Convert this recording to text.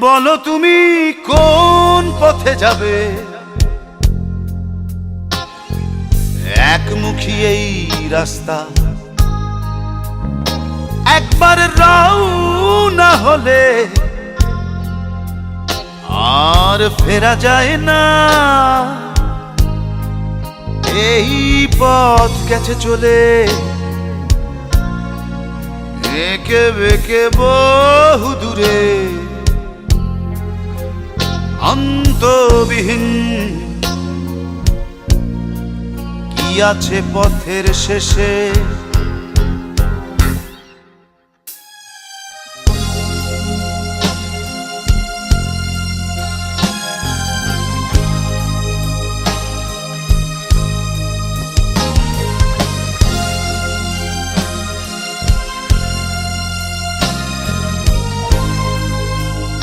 বলো তুমি কোন পথে যাবে? একমুখী এই রাস্তা। একবার রাউ না হলে আর ফেরা যায় না। এই পথ গেছে চলে। একে বেঁকে বহু অন্তবিহীন। কি আছে পথের শেষে?